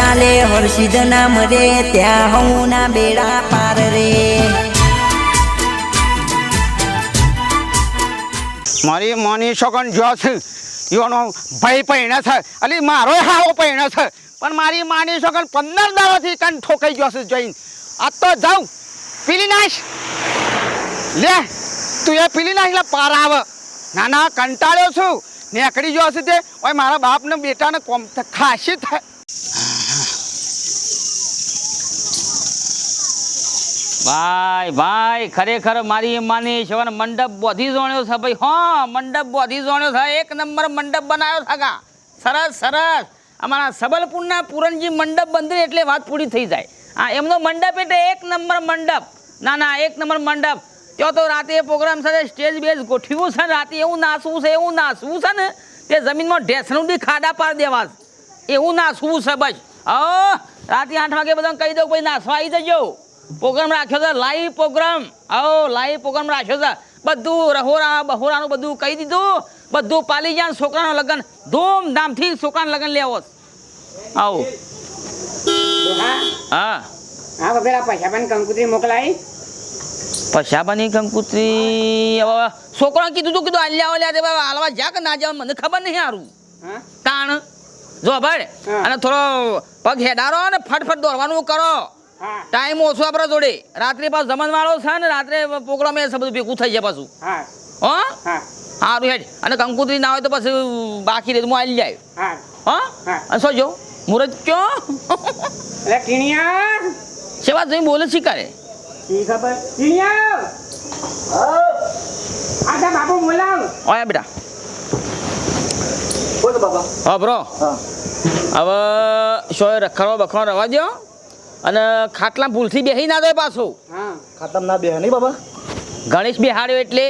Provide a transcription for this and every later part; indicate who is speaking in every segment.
Speaker 1: ચાલે, હર્ષિદ નામ રે, ત્યાં હું ના બેડા પાર રે.
Speaker 2: મારી મોની છોકન જો છે યોનો ભાઈ પૈણા છે, અલી મારો હાવો પૈણા છે, પણ મારી માની છોકન પંદર દાવાથી કાન ઠોકાઈ ગયો છે જોઈને. આ તો જાઉં, પીલી નાશ લે, તું એ પીલી નાશ લે, પાર આવ. ના ના કંટાળ્યો છું નેકડી ગયો છે તે. ઓય, મારા બાપને બેટાને કોમ ખાસી થાય.
Speaker 3: ભાઈ ભાઈ, ખરેખર મારી માની શિવન મંડપ બોધી જોણ્યો છે ભાઈ. હા, મંડપ બોધી જોણ્યો છે. એક નંબર મંડપ બનાવ્યો છે કા સરસ સરસ. અમારા સબલપુરના પૂરણજી મંડપ બંધ એટલે વાત પૂરી થઈ જાય. હા એમનો મંડપ એટલે એક નંબર મંડપ. ના ના, એક નંબર મંડપ. ત્યાં તો રાતે પ્રોગ્રામ સાથે સ્ટેજ બેજ ગોઠવ્યું છે ને, રાતે એવું નાચવું છે, એવું નાચવું છે ને, તે જમીનમાં ઢેસણું બી ખાડા પાર દેવા એવું નાચવું છે બસ. હા, રાતે આઠ વાગે બધા કહી દઉં ભાઈ નાચવા આવી જજો. પ્રોગ્રામ રાખ્યો છે લાઈવ પ્રોગ્રામ. આવો લાઈવ પ્રોગ્રામ રાખ્યો છે. બધું રહોરા બહોરાનું બધું કહી દીધું. બધું પાલી જાય છોકરાનું લગ્ન. ધૂમધામથી છોકરાનું લગ્ન લેવો. આવો. હા?
Speaker 4: હા. વગર આ પૈસા પણ કંકુતરી મોકલાય.
Speaker 3: કંકુત્રી હવે છોકરા કીધું તું કીધું આલ્યા ઓલ્યા દે બાબા હાલવા જા કે ના જા મને ખબર નહીં સારું
Speaker 4: હા?
Speaker 3: તાણ. જો ભાઈ અને થોડો પગ હેડારો અને ફટફટ દોડવાનું કરો. ટાઈમ ઓછો આપણા જોડે. રાત્રે પાછું જમણવાળો છે ને રાત્રે પ્રોગ્રામ એ બધું ભેગું થઈ જાય પાછું.
Speaker 4: હા.
Speaker 3: હો?
Speaker 4: હા.
Speaker 3: સારું હેડ. અને કંકુત્રી ના હોય તો પછી બાકી રહે તો હું આવી જાય
Speaker 4: હા.
Speaker 3: હો? અને શું જો? મુરત ક્યો?
Speaker 4: એટલે ટીણિયા
Speaker 3: સેવા જોઈ બોલે શીખાડે
Speaker 4: ઈ ખબર? ટીણિયા આ બાપુ બોલાવ
Speaker 3: ઓયા બેટા. હા બ્રો હવે શોએ રખડવા બખડવા રવા દો અને ખાટલા ભૂલથી બેસી ના દે પાછો.
Speaker 5: ખાતમ ના બેહે નહીં બાબા.
Speaker 3: ગણેશ બેહાડ્યો એટલે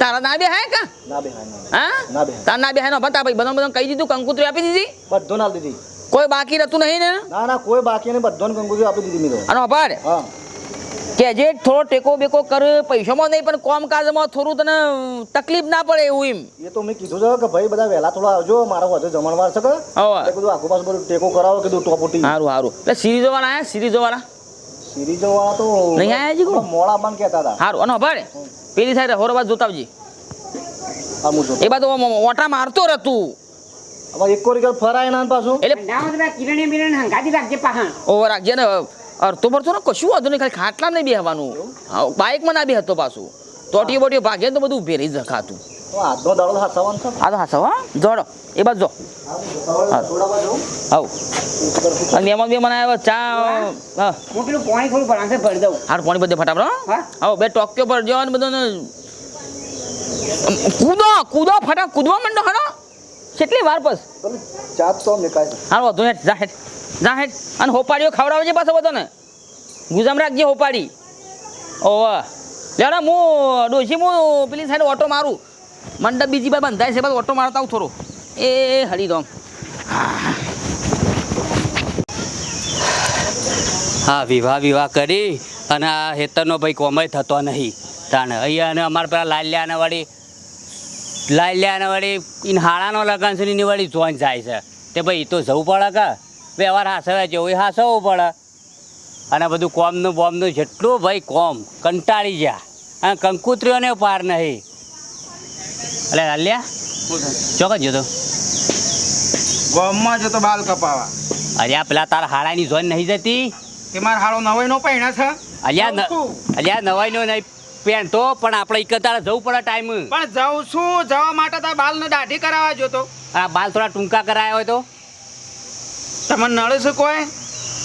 Speaker 3: તારા ના બેહાય કા?
Speaker 5: ના બેહાય ના
Speaker 3: હા? તાર ના બેહાય નો ભતા ભાઈ બધો બધો કહી દીધું કંકુત્રી આપી દીધી?
Speaker 5: બધો ના દીધી.
Speaker 3: કોઈ બાકી રહેતું નહીં ને?
Speaker 5: ના ના કોઈ બાકી નહીં બધું કંકુજી આપી દીધી મેં તો.
Speaker 3: અને અભાર
Speaker 5: હા.
Speaker 3: કે જે થોડો ટેકો બેકો કર પૈસામાં નહીં પણ કામકાજમાં થોડું તને તકલીફ ના પડે એવું એમ.
Speaker 5: એ તો મેં કીધું છે કે ભાઈ બધા વહેલા થોડા આવજો મારો વધુ જમણવાર છે કે?
Speaker 3: હવે
Speaker 5: કીધું આખું પાસ બધું ટેકો કરાવો કીધું ટોપોટી
Speaker 3: સારું સારું એટલે સિરીઝો વાળા આયા? સિરીઝો વાળા
Speaker 5: સિરીઝો વાળા તો
Speaker 3: નહીં આયા હજી
Speaker 5: મોડા બંધ કહેતા હતા.
Speaker 3: સારું અને ભાઈ પેલી સાઈડ હોરવા જોતા આવજી
Speaker 5: આ હું
Speaker 3: એ ઓમ- ઓટા મારતો રહેતું.
Speaker 5: હવે એક કોરી ફરાય ના પાછું.
Speaker 3: એટલે
Speaker 4: તો કિરણે બિરણે હંગાતી રાખજે પાહા
Speaker 3: ઓવર રાખજે ને અડધો પડતો ને કશું વાંધો નહીં ખાલી ખાટલા નહીં બેહવાનું. બાઇકમાં ના બેહતો પાછું. તોટી બોટી ભાગે તો બધું ઉભે રહી જખાતું આ તો હાસો જોડો એ બાજુ જો. આવ. અને મહેમાન બે મને આવ્યો ચા હા.
Speaker 4: પેલું પાણી થોડું ભરાશે ભરી દઉં.
Speaker 3: હા પાણી બધે ફટાફટ હા. આવો બે ટોક્યો પર જો અને બધું કૂદો કૂદો ફટા કૂદવા માંડો હારો કેટલી વાર પસ
Speaker 5: ચાર સો તો
Speaker 3: હા વધુ હેઠ જા હેઠ. જા હેઠ અને હોપાડીઓ ખવડાવજે પાછો બધો ને ગુજામ રાખજે હોપાડી ઓવા. લેડા હું, ડોશી હું, પેલી સાઈડ ઓટો મારું. મંડપ બીજી બાર બંધાય છે બસ ઓટો મારતા આવું થોડો. એ હરિરામ
Speaker 6: હા, વિવાહ વિવાહ કરી અને આ હેતરનો ભાઈ કોમય થતો નહીં. તાણ અહીંયા અને અમારે પેલા લાલ્યાને વળી લાલ્યાને વળી ઇન હાળાનો લગન છે એની વળી જોઈન જાય છે. તે ભાઈ તો જવું પડે કે? વ્યવહાર હાસવે જેવો એ હાસવવું પડે. અને બધું કોમનું બોમનું જેટલું ભાઈ કોમ કંટાળી ગયા. અને કંકુત્રીઓને પાર નહીં. એટલે હાલ્યા ચોક્કસ જોતો
Speaker 2: ગામમાં જતો બાલ કપાવા.
Speaker 6: અરે આ પેલા તારા હાળાની જોઈન નહીં જતી?
Speaker 2: તે મારા હાળો નવાઈ નો પહેણા છે.
Speaker 6: અલ્યા અલ્યા નવાઈ નો નહીં પહેરતો પણ આપણે એક તારે જવું પડે ટાઈમ.
Speaker 2: પણ જાઉં છું જવા માટે તાર બાલ ને દાઢી કરાવવા જોતો
Speaker 6: આ બાલ થોડા ટૂંકા કરાયા હોય તો?
Speaker 2: તમને નડે છે કોઈ?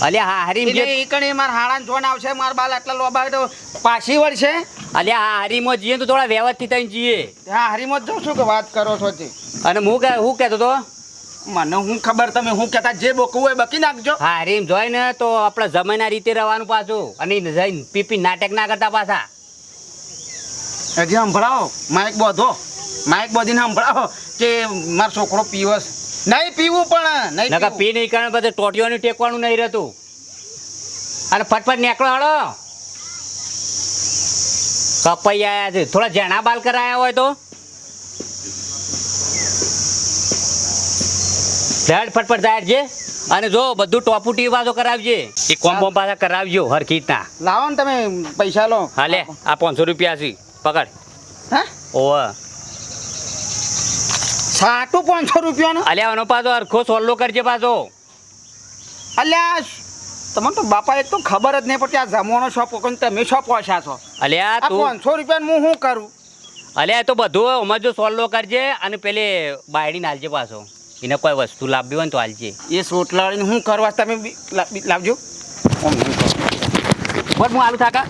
Speaker 6: અલ્યા હા હરીમ જે
Speaker 2: ઈ કણે મારા હાળાને જોન આવશે માર બાલ આટલા લોબા તો પાછી વળશે?
Speaker 6: અલ્યા હા હરીમાં જઈએ તો થોડા વ્યવસ્થિત થઈને જીએ.
Speaker 2: હા હરીમત જો શું કે વાત કરો છો તે.
Speaker 6: અને હું કે હું કહેતો તો?
Speaker 2: મને હું ખબર તમે હું કહેતા જે બોકવું હોય બકી નાખજો.
Speaker 6: હા હરીમ જોઈ ને તો આપણે જમાના રીતે રહેવાનું પાછું. અને જઈને પીપી નાટક ના કરતા પાછા.
Speaker 2: હજી સંભળાવો માઇક બોધો. માઇક બોધીને સંભળાવો કે મારો છોકરો પીવસ નહીં પીવું પણ નહીં
Speaker 6: પી નહીં કારણ બધે ટોટીઓને ટેકવાનું નહીં રહેતું. અને ફટફટ નીકળો હળો. કપાઈ આયા છે. થોડા જેણા બાલ કરાયા હોય તો. ફ્લેટ ફટફટ જાય છે. અને જો બધું ટોપુટી પાછો કરાવજે. એ કોમ બોમ પાછા કરાવજો હરખી રીતના
Speaker 2: લાવો ને તમે પૈસા લો.
Speaker 6: હાલે આ પાંચસો રૂપિયા છે. પકડ.
Speaker 2: હા?
Speaker 6: ઓવે.
Speaker 2: સાટું પાંચસો રૂપિયાનો?
Speaker 6: અલ્યા આનો પાછો હરખો સોલ્લો કરજે પાછો.
Speaker 2: અલ્યા તમને તો બાપા એક તો ખબર જ નહીં પડતી આ જમવાનો શોપ કોણ તમે શોપ ઓછા છો.
Speaker 6: અલ્યા તું
Speaker 2: પાંચસો રૂપિયા હું શું કરું?
Speaker 6: અલ્યા તો બધું અમાર જો સોલ્લો કરજે અને પેલે બાયડી નાલજે પાછો. એને કોઈ વસ્તુ લાવવી હોય ને તો હાલજે
Speaker 2: એ સોટલાડીને શું કરવા તમે લાવજો.
Speaker 6: બોલ હું આલુ થાકા?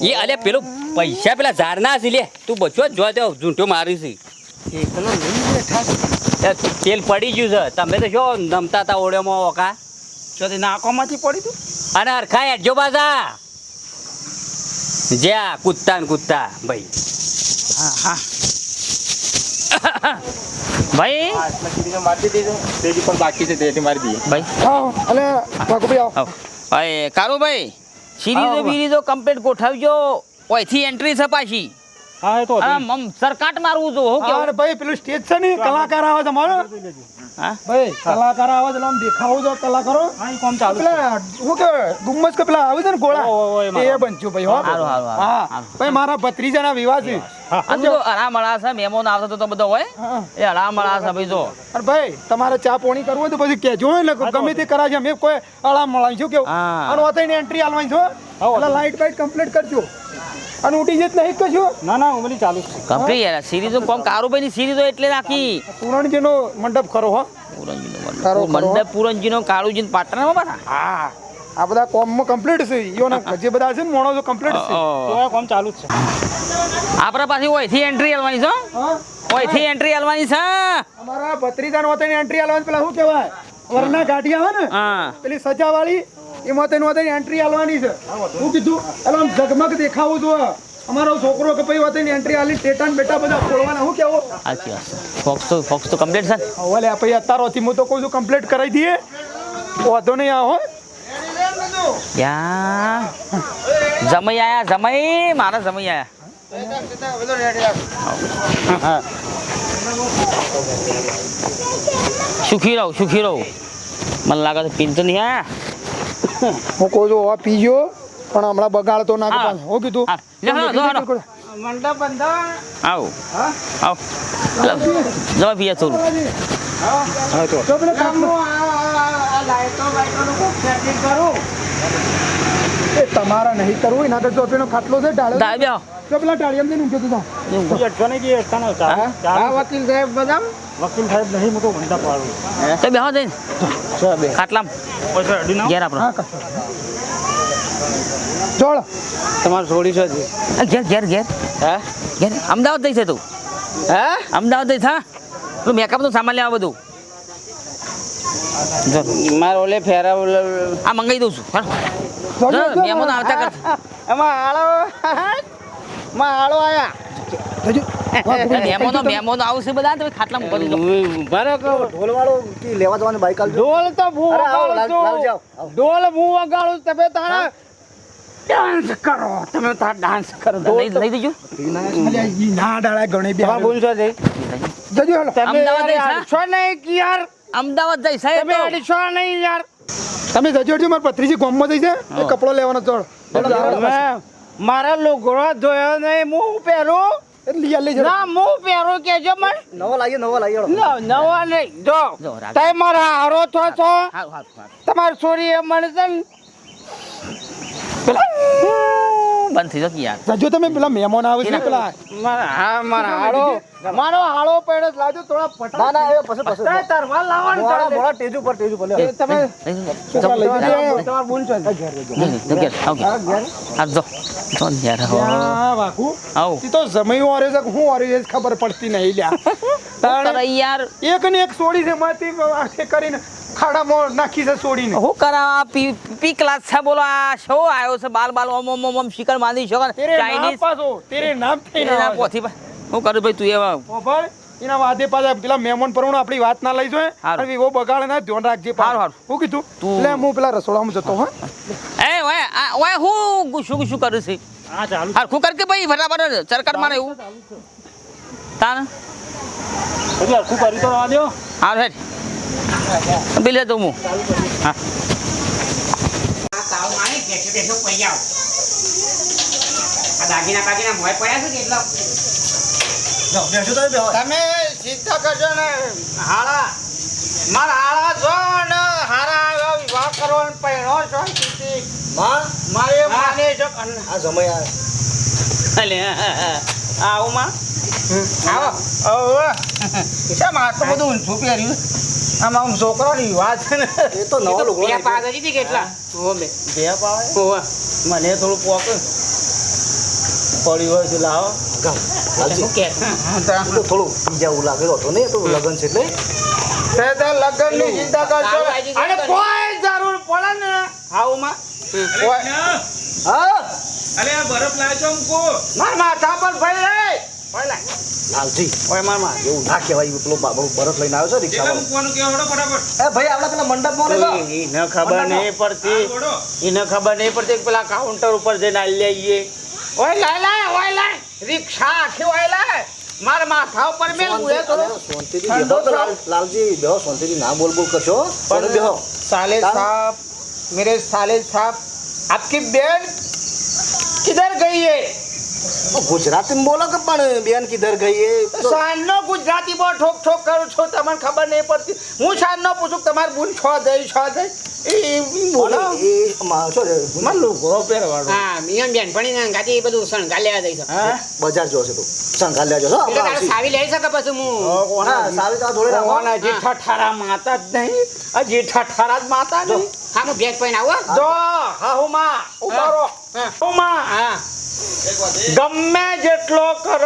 Speaker 6: એ અલ્યા પેલું પૈસા પેલા ઝાડના હશે લે. તું બચો જ જો તે ઝૂંટો મારી છે. તેલ પડી ગયું છે. તમે તો શું નમતા હતા ઓળ્યોમાં ઓકા.
Speaker 2: જો તે નાકોમાંથી પડી તું.
Speaker 6: અને હરખા હેડજો પાછા. જ્યાં કૂદતા ને કૂદતા. ભાઈ.
Speaker 2: હા હા.
Speaker 3: ભાઈ. ભાઈ.
Speaker 2: અલે ભાગુભાઈ આવો.
Speaker 3: આવો. ભાઈ કારુભાઈ સિરીઝો બીરીઝો કમ્પ્લીટ ગોઠવજો. ઓયથી એન્ટ્રી છે પાછી.
Speaker 5: હા તો
Speaker 3: સરકાટ મારવું જો હું
Speaker 7: અરે
Speaker 3: કેવું
Speaker 7: ભાઈ પેલું સ્ટેજ છે ને કલાકાર આવે છે મારો
Speaker 3: હા.
Speaker 7: ભાઈ કલાકાર આવે છે આમ દેખાવો જો કલાકારો
Speaker 5: કોમ ચાલુ
Speaker 7: પેલા હું કે ગુમ્મસ કે પેલા આવે છે ને ગોળા? એ બનજો ભાઈ હો.
Speaker 3: હારું, હારું, હારું,
Speaker 7: હા. ભાઈ મારા ભત્રીજાના વિવાહ છે.
Speaker 3: આ તો અરામળા છે મહેમાન આવતો તો બધો હોય. એ અરામળા છે ભાઈ જો.
Speaker 7: અરે ભાઈ તમારે ચા પોણી કરવું હોય તો પછી કહેજો એટલે ગમે તે કરાવજો. અમે કોઈ અળામ મળાવી છું કેવું?
Speaker 3: હા.
Speaker 7: અને ઓથઈને એન્ટ્રી આલવાની છો એટલે લાઈટ બાઈટ કમ્પ્લીટ કરજો. અને ઉઠી જત નહીં કશું?
Speaker 5: ના ના ઉમરી ચાલુ
Speaker 3: કંપની યાર સિરીઝો કોમ કારુભાઈ ની સિરીઝો એટલે રાખી.
Speaker 7: પૂરણજીનો મંડપ ખરો હો.
Speaker 3: પૂરણજીનો
Speaker 7: ખરો,
Speaker 3: મંડપ. મંડપ પૂરણજીનો કાળુજીનો પાટણમાં પાછા
Speaker 7: હા આ બધા કોમમાં કમ્પ્લીટ છે. ઈઓના જે બધા છે ને મોણો કમ્પ્લીટ છે.
Speaker 3: અ,
Speaker 5: કોમ ચાલુ જ છે.
Speaker 3: આપણા પાછી ઓયથી એન્ટ્રી આલવાની છે
Speaker 7: હા.
Speaker 3: ઓયથી એન્ટ્રી આલવાની છે.
Speaker 7: અમારા ભત્રીજાનો વતન એન્ટ્રી આલવાની પેલા શું કહેવાય? વરના ગાડી આવે ને
Speaker 3: હા.
Speaker 7: પેલી સજાવાળી એમાં તેનું અત્યારે એન્ટ્રી આલવાની છે. હું કીધું એટલે આમ ઝગમગ દેખાવું જોઈએ અમારો છોકરો કે ભાઈ વતન એન્ટ્રી આલી ટેટાન બેટા બધા ખોલવાના શું કેવો?
Speaker 3: સાચી વાત ફોક્સ તો ફોક્સ તો કમ્પ્લીટ છે ઓલે
Speaker 7: ભાઈ પછી અત્યારોથી હું તો કહું છું કમ્પ્લીટ કરાવી દઈએ. વાંધો નહીં આવો હો.
Speaker 3: યા. જમઈ આયા જમઈ મારા જમઈ આયા. સુખી રહો સુખી રહો. મને લાગે છે પીન તો નહીં આયા.
Speaker 7: હું કહું છું હવે પીજો પણ હમણાં બગાડતો ના કરતા
Speaker 3: હું.
Speaker 7: કીધું.
Speaker 2: મંડપ બંધાવો
Speaker 3: આવો. આવો. જવા પીએ થોડું
Speaker 7: તો. તમારા નહીં કરવું એના કરતા ખાટલો છે
Speaker 3: બેહો
Speaker 7: તો પેલા ડાળિયામાં જઈને ઊંઘ્યો તો
Speaker 5: અટકો નહીં કે અટકાનો ચાલુ
Speaker 2: હા? વકીલ સાહેબ બધા
Speaker 5: વકીલ સાહેબ નહીં મોટો ઘંટા પાડું.
Speaker 3: તો બેહો જઈને. ખાટલામ.
Speaker 5: પૈસા અડી નાખ.
Speaker 3: ઘેર આપણો.
Speaker 7: જોડ.
Speaker 2: તમારે છોડી છો
Speaker 3: ઘેર ઘેર ઘેર.
Speaker 2: હે?
Speaker 3: ઘેર. અમદાવાદ જઈશ તું.
Speaker 2: હે?
Speaker 3: અમદાવાદ જઈશ થા તું મેકઅપનું સામાન લેવા બધું. જો
Speaker 2: મારે ઓલે ફેરા ઓલે
Speaker 3: આ મંગાવી દઉં છું. હા. આવતા કર.
Speaker 2: એમાં આળો માં આળો આયા.
Speaker 7: જોજો.
Speaker 3: મહેમાનો મહેમાનો આવશે બધા તમે ખાટલામાં કરી દો
Speaker 2: બરે કહો.
Speaker 5: ઢોલવાળો કે લેવા જવાની બાઈક આલજો?
Speaker 2: ઢોલ તો હું
Speaker 5: અરે આવો,
Speaker 2: વગાડું
Speaker 5: લાલ-
Speaker 2: છું.
Speaker 5: લાલજી આવો, આવો.
Speaker 2: ઢોલ હું વગાડું તમે તારા ડાન્સ કરો. તમે તારા ડાન્સ કરો.
Speaker 3: લઈ લઈ દેજો
Speaker 7: ના ડાળા ગણે બે
Speaker 2: તમારે ભૂલ જઈ
Speaker 7: જજો હેલો.
Speaker 2: તમે
Speaker 3: અમદાવાદ
Speaker 2: યાર
Speaker 3: જઈશ, હા?
Speaker 2: નહીં કે યાર?
Speaker 3: અમદાવાદ જઈશ સાહેબ
Speaker 2: તમે અડશો નહીં યાર.
Speaker 7: તમે જજો હજો મારા પત્રીજી ગોમમાં જઈ છે. કપડો લેવાનો ચડ
Speaker 2: મેં મારા લુગડો ધોયો નહીં હું પહેરું?
Speaker 7: એટલે
Speaker 2: ના હું પહેરું કેજો મને.
Speaker 5: નવો લાવીએ નવો લાવીએ
Speaker 2: નવો નહીં જો.
Speaker 3: જો,
Speaker 2: મારા હારો છો. છો તમારી છોરી એ મને છે ને.
Speaker 3: બંધ થઈ જશે યાર.
Speaker 7: જજો તમે પેલા મહેમાન આવે છે પેલા.
Speaker 2: હા મારા હાળો. મારો હાળો પડ્યો લાવજો થોડા પટા
Speaker 5: ના ના એ પછી પછી.
Speaker 2: તમે તરવાર લાવો ને
Speaker 5: મોડા ટેજ ઉપર ટેજ ઉપર.
Speaker 2: તમે
Speaker 3: લઈ
Speaker 7: લઈ જજો.
Speaker 2: તમારા બોન છો.
Speaker 3: જઈ, જઈ, ઘેર, આવ ઘેર. જો. જો યાર હા.
Speaker 7: વાકુ
Speaker 3: આવ.
Speaker 7: ઈ તો જમયું વારે છે હું વારે ખબર પડતી નહીં લ્યા.
Speaker 3: તારે યાર.
Speaker 7: એક ને એક છોડી છે માંથી કરીને ખાડામાં નાખી છે છોડીને
Speaker 3: હું કરા પી પી ક્લાસ છે બોલો આ શો આવ્યો છે? બાલ બાલ ઓમ ઓમ ઓમ શિકર બાંધી છો
Speaker 7: તેરે
Speaker 3: ચાઇનીઝ
Speaker 7: પાછો તેરે નામ
Speaker 3: એના
Speaker 7: આવે
Speaker 3: પોથી હું કરું ભાઈ તું એવા
Speaker 7: ખબર? એના વાદે પાછા પેલા મહેમાન પરવણ આપણી વાત ના લઈ જોઈએ
Speaker 3: હારું.
Speaker 7: અને વિવો બગાડે ના ધ્યાન રાખજે.
Speaker 3: હારું, હારું.
Speaker 7: હું કીધું
Speaker 3: તું-
Speaker 7: એટલે હું પેલા રસોડામાં જતો હા.
Speaker 3: એ ઓય આ ઓય હું ગુસ્સું ગુસ્સું કરું છે.
Speaker 5: હા ચાલુ.
Speaker 3: હરખું કર કે ભાઈ ફટાફટ ચરકાટ મારે એવું. તાન
Speaker 5: હજી હરખું કરી તો રવા દો
Speaker 3: હાર હેડ. બી લેતો હું.
Speaker 4: દાગીના બાગીના મોય પડ્યા છે કે એટલા?
Speaker 5: બેસો તમે બેહો
Speaker 2: કરજો ને. હાળા. મારા હાળા છો ને હારા વિવાહ કરો ને પહેરો છો
Speaker 5: માં
Speaker 2: મારે માને જો
Speaker 5: આ સમય આ
Speaker 2: અલે, આવો માં? આવો. આવો. શેમ આટલું બધું ઊંચું પહેર્યું? આમાં આમ છોકરાની વાત છે ને.
Speaker 5: એ તો નવો લુગડો
Speaker 4: બે. પાગલ હતી કેટલા? હો. બે.
Speaker 2: બે પાવે
Speaker 4: હો
Speaker 2: મને થોડું પોક પડી હોય છે લાવો.
Speaker 5: થોડું બીજા એવું લાગેલો હતો ને તો લગન છે એટલે.
Speaker 2: ચિંતા કરશો. અને કોઈ જરૂર પડે ને. હાઉમાં? કોઈ
Speaker 5: હા
Speaker 2: માર માથા પર ભાઈ.
Speaker 5: લાલજી ના
Speaker 2: કાઉન્ટર ઉપર રિક્ષા આખી ઓય લાય. માર
Speaker 5: લાલજી બેહો શાંતિથી ના બોલ બોલ કરશો પણ બેહો.
Speaker 2: સાલે
Speaker 5: સાહેબ
Speaker 2: મેરે સાલે સાહેબ આપકી બેન કિધર ગઈ હે? है
Speaker 5: ગુજરાતીમાં બોલો કે પણ બેન કિધર ગઈ એ
Speaker 2: સાંજનો ગુજરાતી બહુ ઠોક ઠોક કરું છો તમને ખબર નહીં પડતી. હું સાંજનો પૂછું તમારે બુન છો દઈ છો દઈ? એ બોલો.
Speaker 5: એ માં
Speaker 2: મને લુગડો પહેરવાનો.
Speaker 4: હા મિયન બેન પણ ને ગાતી બધું શણગાર લેવા દઈ
Speaker 2: હા?
Speaker 5: બજાર જોશે તું. સંઘાલ લેજો છો
Speaker 4: એટલે તારે સાવી લઈ શકે પછી હું?
Speaker 5: હા સારી તો જોડે રાખો.
Speaker 2: જેઠા ઠારા માતા જ નહીં. આ જેઠા ઠારા જ માતા નહીં.
Speaker 4: હા હું બેગ પહેરીને આવું
Speaker 2: જો હા હું માં ઉભારો
Speaker 4: હું.
Speaker 2: માં
Speaker 4: હા.
Speaker 2: ગમે જેટલો કર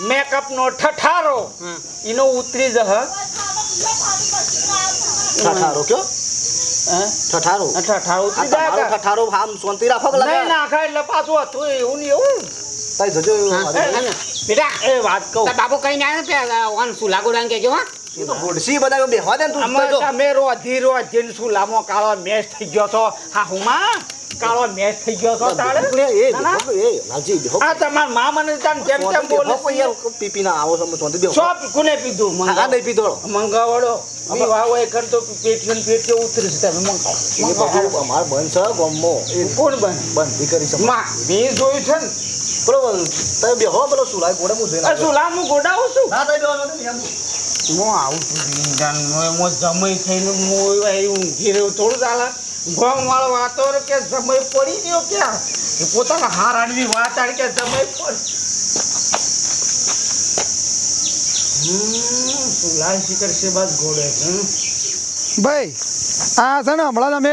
Speaker 2: મેકઅપ નો ઠઠારો એનો ઉતરી જહ
Speaker 5: ઠઠારો કયો?
Speaker 2: હે?
Speaker 5: ઠઠારો?
Speaker 2: ઠઠારો ઉતરી જાય
Speaker 5: ઠઠારો આમ સોંતી રાખો કે
Speaker 2: નહીં નાખા એટલે પાછું હતું એવું ને એવું.
Speaker 5: તઈ જજો
Speaker 4: હા, હા, હા. બેટા
Speaker 2: એ વાત કહું.
Speaker 4: બાબુ કઈ ના આવે ઓન સુલા ગોડાને કહેજો હા.
Speaker 5: એ ગોડસી બધા બેહવા દે ને તું
Speaker 2: અમે રોધી રોધી રોધીને શું લામો કાળો મેચ થઈ ગયો છો. હા હું માં કાળો મેચ થઈ ગયો છો તાળે
Speaker 5: એ કે, એ લાલજી બેહો
Speaker 2: આ તમાર મા મને તાન કેમ કેમ બોલે
Speaker 5: યાર પીપી ના આવો તમે સોંધી બેહો.
Speaker 2: સોપ કોને પીધું? મંગા
Speaker 5: નહીં પીધો.
Speaker 2: મંગાવડો. વિવાહ હોય કર તો પેટીઓ ને પેટીઓ ઉતરી છે તમે
Speaker 5: એ
Speaker 2: મંગાવો.
Speaker 5: બધું અમાર બન છે ગમમો. એ
Speaker 2: કોણ બન
Speaker 5: બન કરી છે.
Speaker 2: માં બી જોયું છે ને.
Speaker 5: બરોબર તમે બેહો પેલો સુલાઈ ગોડે હું જોઈને.
Speaker 2: સુલા હું છું?
Speaker 5: ના તાઈ બેહો
Speaker 2: હું આવું છું જાન મો જમઈ થઈને મો ઊંઘી રહ્યો થોડું ચાલે. ગોમ વાળો વાતો કે સમય પડી ગયો ક્યાં? પોતાના હારાની વાત આડ કે સમય પડી હમ શિખર છે બસ ઘોડે
Speaker 7: ભાઈ આ છે ને હમણાં જ અમે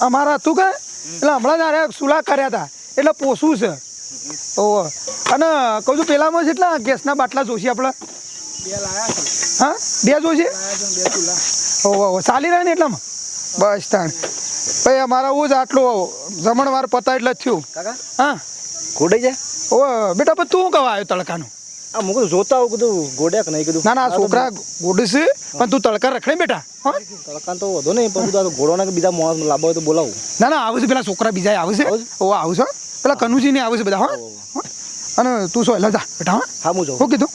Speaker 7: અમારા હતું કે? એટલે હમણાં જ આરે સુલા કર્યા હતા. એટલે પોસવું છે. ઓહો. અને કહું છું પેલામાં જેટલા ગેસના બાટલા જોશે આપણે? હા? બે જોશી? ઓહો ઓહો ચાલી રહ્યા ને એટલામાં? બસ તાણ. ભાઈ અમારા ઉજ આટલો જમણવાર પતા એટલે થયું. હા.
Speaker 5: ગોડે જાય
Speaker 7: ઓ બેટા પણ તું કવા આવ્યો તડકાનું?
Speaker 5: આ મું કીધું જોતા આવું કીધું ગોડ્યા કે નહીં કીધું?
Speaker 7: ના ના છોકરા ગોડીશ પણ તું તડકા રખડે બેટા હા?
Speaker 5: તડકાન તો વધો નહીં પણ તું ઘોડોના કે બીજા મોણસ હોય તો બોલાવું.
Speaker 7: ના ના આવું છે પેલા છોકરા બીજા આવે છે. ઓ આવું છે પેલા કનુજી ને આવે છે બધા હા? અને તું શું હેલા જા બેટા હા?
Speaker 5: હા હું જાઉં.
Speaker 7: હું કીધું?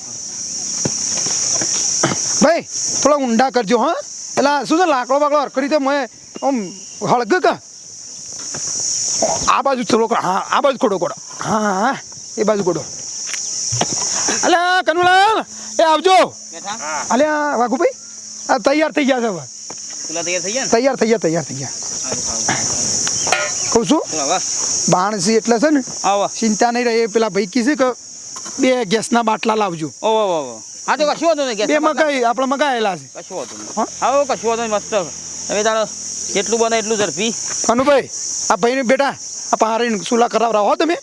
Speaker 7: ભાઈ થોડા ઊંડા કરજો હા? એટલે શું છે લાકડો બાકડો હરખડી તો મેં આમ હળગ કા આ બાજુ થોડો કરો. હા આ બાજુ ખોડો ખોડો હા હા એ બાજુ ખોડો અલ્યા કનુલાલ એ આવજો. અલ્યા વાઘુભાઈ આ તૈયાર થઈ ગયા છે હવે.
Speaker 3: તૈયાર થઈ ગયા
Speaker 7: તૈયાર થઈ ગયા કહું છું? બાણસી એટલે છે ને ચિંતા નહીં રહે પેલા ભાઈ કીધું કે બે ગેસના બાટલા લાવજો.
Speaker 3: હા તો કશું વાંધો નહીં
Speaker 7: બે મગાઈ આપણે મગાયેલા છે.
Speaker 3: કશું વાંધો નહીં.
Speaker 7: હા?
Speaker 3: હા કશું વાંધો નહીં મસ્ત. તમે તારો જેટલું બને એટલું ઝડપી?
Speaker 7: અનુભાઈ આ ભાઈને બેટા આ પારીને સુલા કરાવરા હો તમે.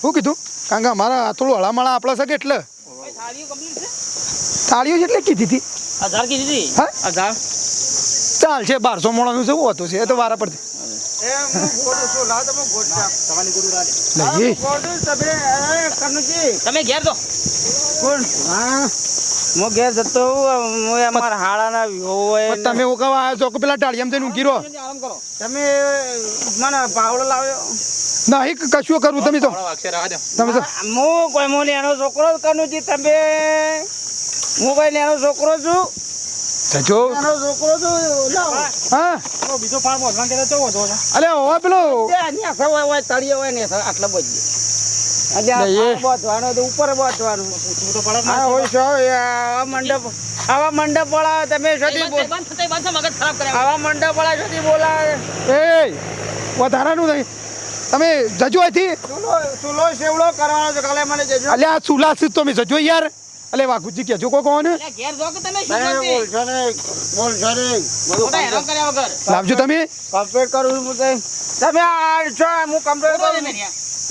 Speaker 7: શું કીધું? કારણ કે અમારા થોડું હળામળા આપણા શકે એટલે? થાળીઓ છે? એટલે કીધી હતી.
Speaker 3: હજાર કીધી હતી?
Speaker 7: હા?
Speaker 3: હજાર
Speaker 7: ચાલ છે બારસો મોણાનું છે હતું છે? એ તો વારા પડતી
Speaker 2: એ હું ગોડું છું લાવ તમે
Speaker 3: ઘેર તો.
Speaker 2: કોણ? હા. હું ઘેર જતો હું અમારા હાડાના હોય
Speaker 7: તમે હું કહેવા આવ્યા છો કે પેલા ટાળિયામાં જઈને ઊંઘી રહો?
Speaker 3: આરામ કરો
Speaker 2: તમે મને પાવડો લાવ્યો.
Speaker 7: નહીં કશું કરવું તમે તો. તમે તો
Speaker 2: હું કોઈ હું નેનો છોકરો જ કનુજી તમે. હું કોઈ નેનો છોકરો છું?
Speaker 7: જજો
Speaker 2: છોકરો છું
Speaker 7: હા.
Speaker 5: બીજો ફાર્મ છે?
Speaker 7: અલે હવે પેલો
Speaker 2: તળિયે હોય ને આટલા બધી ઉપર બાંધવાનું
Speaker 5: હું તો પડે
Speaker 2: આ મંડપ આવા મંડપ વાળા તમે સુધી બોલ
Speaker 3: બંધ થઈ બંધ મગજ ખરાબ કરે.
Speaker 2: આવા મંડપ વાળા સુધી બોલાવે.
Speaker 7: એ વધારાનું નહીં. તમે જજો અહીંથી.
Speaker 2: ચૂલો સેવડો કરવાનો છે કાલે મને જજો
Speaker 7: અલે આ ચૂલા છે તમે જજો યાર. અલે વાઘુજી કહેજો કોઈ કોણ
Speaker 3: અલ્યા, ઘેર જો કે તમે શું?
Speaker 2: બોલશો નહીં બોલશો ને
Speaker 3: બધું હેરાન કર્યા વગર.
Speaker 7: લાવજો તમે.
Speaker 2: કમ્પ્લીટ કરું. તમે આ છો હું કમ્પ્લીટ કરું
Speaker 3: ને.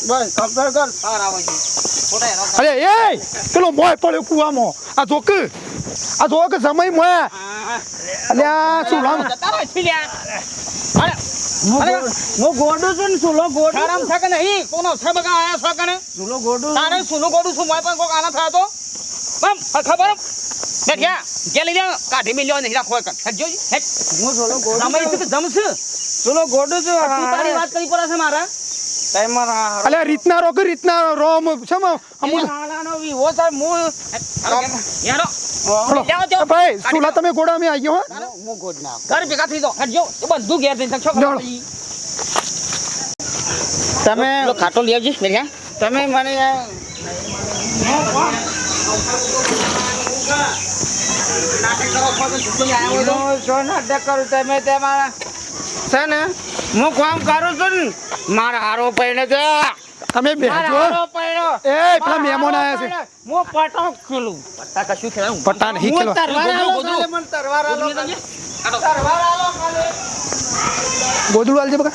Speaker 2: બસ કમ્પ્લીટ કર
Speaker 3: બહાર આવો છો. ખોટા હેરાન કરે.
Speaker 7: અરે એ પેલો મોય પડ્યો કુવામાં. આ જોક આ જોક સમય મોય. અલે આ ચૂલામાં
Speaker 3: જતા રહો છી. લ્યા. અરે,
Speaker 2: હું ગોડું છું ને ચૂલો ગોડું
Speaker 3: શરમ છે. નહીં? કોનો છે બગા આયા છો કને
Speaker 2: ચૂલો ગોડું
Speaker 3: તારે સુલો ગોડું છું મોય પણ કોક આના થાય તો? બમ આ ખબર? બેઠ્યા કે લઈ લ્યો કાઢી મિલ્યો નહીં રાખો કન હેડ જોઈ
Speaker 2: હું ચૂલો ગોડું
Speaker 3: જમશે.
Speaker 2: ગોડું છું.
Speaker 3: તારી વાત કરી પડે છે મારા.
Speaker 7: અમુલ
Speaker 2: હાલાનો વિવો થાય હું
Speaker 3: યારો
Speaker 7: હલો.
Speaker 3: જાઓ, જાઓ.
Speaker 7: ભાઈ ચૂલા તમે ગોડા અમે આવી ગયો હો?
Speaker 2: હું ગોડ નાખ
Speaker 3: ઘર ભેગા થઈ જાઓ. જો બધું ઘેર જઈને છો
Speaker 2: તમે
Speaker 3: ખાટો લઈ આવજે
Speaker 2: તમે મને નાટક કરું તમે તમારા છે ને હું કામ કરું છું ને મારા હારો પહેણે છે.
Speaker 7: તમે
Speaker 2: પૈણો.
Speaker 7: એ પેલા મહેમાન આવ્યા છે.
Speaker 2: હું પટો ખેલું.
Speaker 3: પટ્ટા કશું થયું?
Speaker 7: પટ્ટા નહીં ખેલો
Speaker 2: મને તરવાર આલો. તરવાર આલો
Speaker 7: ગોદડું આલજે બકા.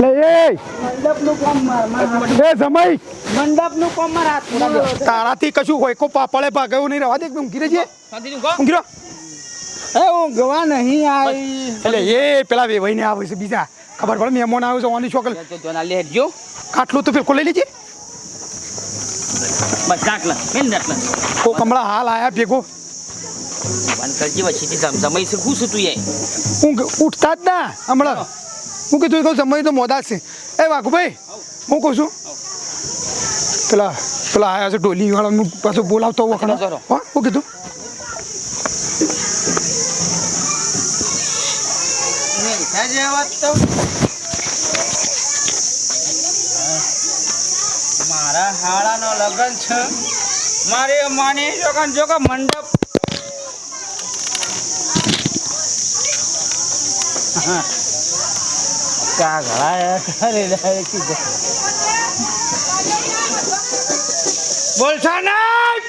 Speaker 7: લે એ!
Speaker 2: મંડપનું કામ માર- માર-
Speaker 7: જમાઈ!
Speaker 2: મંડપનું કામ મારા
Speaker 7: તારાથી કશું હોય કો પાપડે ભાગાયું નહીં રહેવા દે ઊંઘી રહેજે.
Speaker 3: ઊંઘો.
Speaker 7: રહો.
Speaker 2: એ ઊંઘવા નહીં આવી
Speaker 7: એટલે એ પેલા વેવાઈને આવે છે બીજા. ખબર પડે મહેમાન આવ્યો છે ઓની છોકરી.
Speaker 3: લેજો
Speaker 7: કાટલું તો પેલો લઈ લેજે.
Speaker 3: બસ નાટલા
Speaker 7: કો કમળા હાલ આયા ભેગો.
Speaker 3: બંધ કરજે વચ્ચેથી છે તું એ?
Speaker 7: ઊંઘ ઉઠતા જ ના હમણાં. હું કીધું કહું સમય તો મોદા છે. એ વાઘુભાઈ હું કહું છું. પેલા પેલા આયા છે ડોલી વાળા પાછું બોલાવતો વખણ હા હું કીધું.
Speaker 2: મારા હાળાનો લગ્ન છે. મારે માની જોગન જોગ મંડપ ક્યાં ઘડા બોલશો નહીં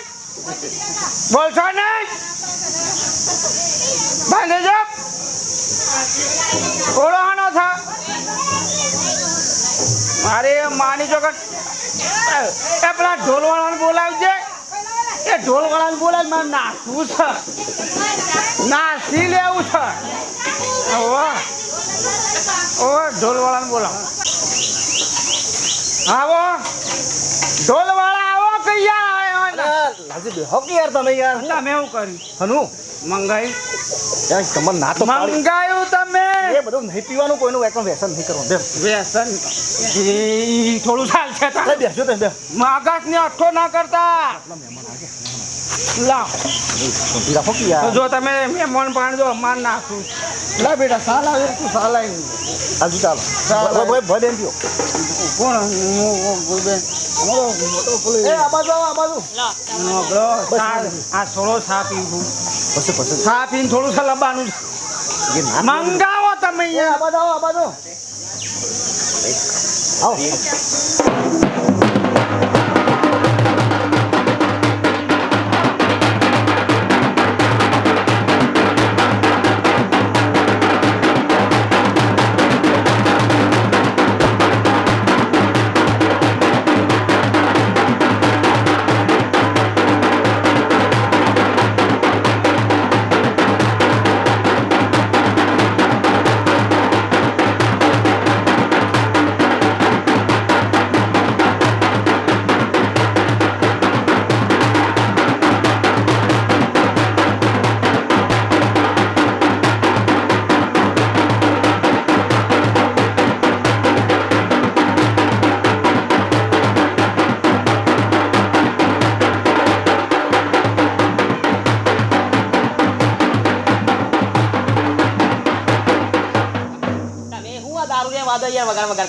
Speaker 2: બોલશો નહીં બાંધે જો થા મારે માની જોગન એ પેલા ઢોલવાળાને બોલાવજે એ ઢોલવાળાને બોલાવી મારે નાખવું છે નાસી લેવું છે ઓ ઓ ઢોલવાળાને બોલાવો. આવો. ઢોલવાળા આવો કૈયા
Speaker 5: લાજી યાર તમે યાર?
Speaker 2: તમે શું કર્યું?
Speaker 5: હનુ?
Speaker 2: મંગાઈ
Speaker 5: યાર તમને ના તો.
Speaker 2: મંગાયું તમે.
Speaker 5: એ બધું નહીં પીવાનું કોઈનું એકમ વ્યસન નહીં કરવાનું. બેસ
Speaker 2: વ્યસન થોડું ચાલ છે
Speaker 5: અરે બેસજો તમે બે
Speaker 2: માગાસ ને અઠ્ઠો ના કરતા. લાવ
Speaker 5: કે યાર
Speaker 2: જો. તમે મહેમાન પાણ જો માર નાખું. લા બેટા સાલ આવે તું સાલ આવી
Speaker 5: હાલજો ચાલો. ભાઈ ભાઈ પીઓ
Speaker 2: કોણ બેન?
Speaker 5: એ આ બાજુ આ બાજુ.
Speaker 2: આ થોડો સા પીવું
Speaker 5: પછી પછી
Speaker 2: સા પીને થોડું છે લબાનું. મંગાવો તમે
Speaker 5: આ બાજુ આ બાજુ. આવો.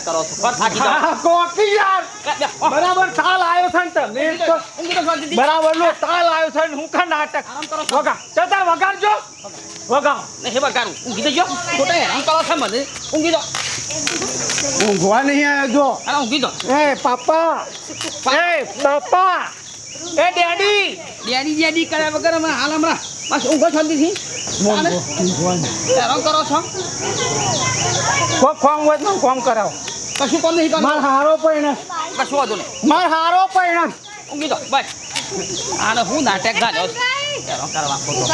Speaker 3: વગાર કરો છો. કોણ થાકી જાઓ.
Speaker 2: કોફી યાર. બરાબર તાલ આવ્યો છે ને તમે. બરાબર નો તાલ આવ્યો છે ને હું કા નાટક? વગા ચાલ વગાડજો. ને
Speaker 3: હે વગાડું. ઊંઘી તો જો ખોટા હેરાન કરો છો મને. ઊંઘી દો
Speaker 2: ઊંઘવા નહીં આવ્યો જો.
Speaker 3: અરે ઊંઘી દો
Speaker 2: એ પાપા એ પાપા એ ડેડી.
Speaker 3: ડેડી ડેડી કર્યા વગર અમે હાલ હમણાં બસ ઊંઘો શાંતિથી. કરો છો.
Speaker 2: કોમ હોય તો કોમ કરાવો.
Speaker 3: કશું કોમ નહીં
Speaker 2: માર હારો પૈણા
Speaker 3: કશું વાંધો નહીં.
Speaker 2: માર હારો પરિણામ
Speaker 3: ઊંઘી દો બસ આને હું નાટક ગાજો. કરવા ખોટો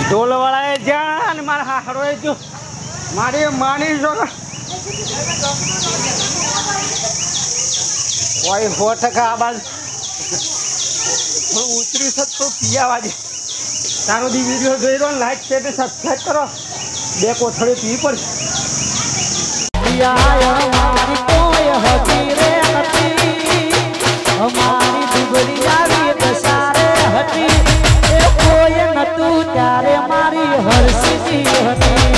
Speaker 2: ઢોલવાળાએ જ્યાં અને મારા હારોએ જો મારી માની જો કોઈ ટકા આ બાજુ. થોડું ઉતર્યું છે તો પીવા દે તારો દી વીડિયો જોઈ રહ્યો લાઈક શેર સબસ્ક્રાઈબ કરો. બે કોથળી પી પડશે
Speaker 8: અમારી ડુબરી આવી દસારે હતી એ કોઈ નતું ત્યારે મારી હરસીતી હતી.